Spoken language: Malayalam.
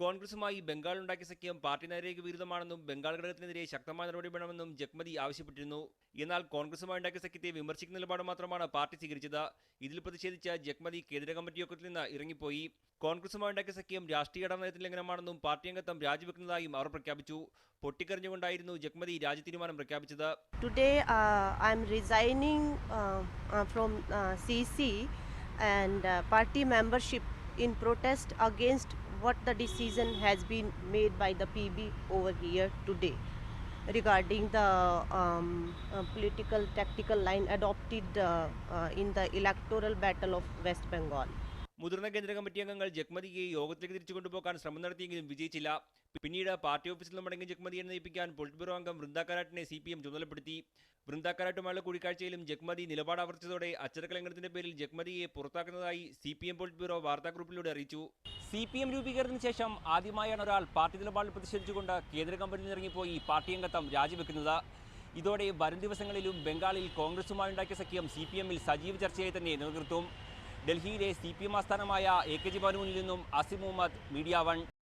കോൺഗ്രസുമായി ബംഗാൾ ഉണ്ടാക്കിയ സഖ്യം പാർട്ടി നയരേക്ക് വിരുദ്ധമാണെന്നും ബംഗാൾ ഘടകത്തിനെതിരെ ശക്തമായ നടപടി വേണമെന്നും ജഗ്മതി ആവശ്യപ്പെട്ടിരുന്നു. എന്നാൽ കോൺഗ്രസുമായി ഉണ്ടാക്കിയ സഖ്യത്തെ വിമർശിക്കുന്ന നിലപാട് മാത്രമാണ് പാർട്ടി സ്വീകരിച്ചത്. ഇതിൽ പ്രതിഷേധിച്ച ജഗ്മതി കേന്ദ്ര കമ്മിറ്റി യോഗത്തിൽ നിന്ന് ഇറങ്ങിപ്പോയി. കോൺഗ്രസുമായി ഉണ്ടാക്കിയ സഖ്യം രാഷ്ട്രീയ ഇടനയത്തിൽ ലംഘനമാണെന്നും പാർട്ടി അംഗത്വം രാജിവെക്കുന്നതായും അവർ പ്രഖ്യാപിച്ചു. പൊട്ടിക്കറിഞ്ഞുകൊണ്ടായിരുന്നു ജഗ്മതി രാജി തീരുമാനം പ്രഖ്യാപിച്ചത്. Today I resigning uh, party membership in protest against what the decision has been made by the PB over here today regarding the um, uh, political tactical line adopted uh, uh, in the electoral battle of West Bengal. മുതിർന്ന കേന്ദ്ര കമ്മിറ്റി അംഗങ്ങൾ ജഗ്മതിയെ യോഗത്തിലേക്ക് തിരിച്ചു കൊണ്ടുപോകാൻ ശ്രമം നടത്തിയെങ്കിലും വിജയിച്ചില്ല. പിന്നീട് പാർട്ടി ഓഫീസിൽ നിന്ന് മടങ്ങിയ ജഗ്മതിയെ നയിപ്പിക്കാൻ പൊളിറ്റ് ബ്യൂറോ അംഗം വൃന്ദ കാരാട്ടിനെ സി പി എം ചുമതലപ്പെടുത്തി. വൃന്ദ കാരാട്ടുമായുള്ള കൂടിക്കാഴ്ചയിലും ജഗ്മതി നിലപാട് ആവർത്തിച്ചതോടെ അച്ചടക്ക ലംഘനത്തിന്റെ പേരിൽ ജഗ്മതിയെ പുറത്താക്കുന്നതായി C P M polit bureau വാർത്താക്കുറിപ്പിലൂടെ അറിയിച്ചു. സി പി എം രൂപീകരണത്തിന് ശേഷം ആദ്യമായാണ് ഒരാൾ പാർട്ടി നിലപാടിൽ പ്രതിഷേധിച്ചുകൊണ്ട് കേന്ദ്ര കമ്പനിയിൽ ഇറങ്ങിപ്പോയി പാർട്ടി അംഗത്വം രാജിവെക്കുന്നത്. ഇതോടെ വരും ദിവസങ്ങളിലും ബംഗാളിൽ കോൺഗ്രസുമായി ഉണ്ടാക്കിയ സഖ്യം സി പി എമ്മിൽ സജീവ ചർച്ചയായി തന്നെ നിലനിർത്തും. ഡൽഹിയിലെ സി പി എം ആസ്ഥാനമായ എ കെ ജി ഭവനുവിൽ നിന്നും അസിം മുഹമ്മദ് മീഡിയ വൺ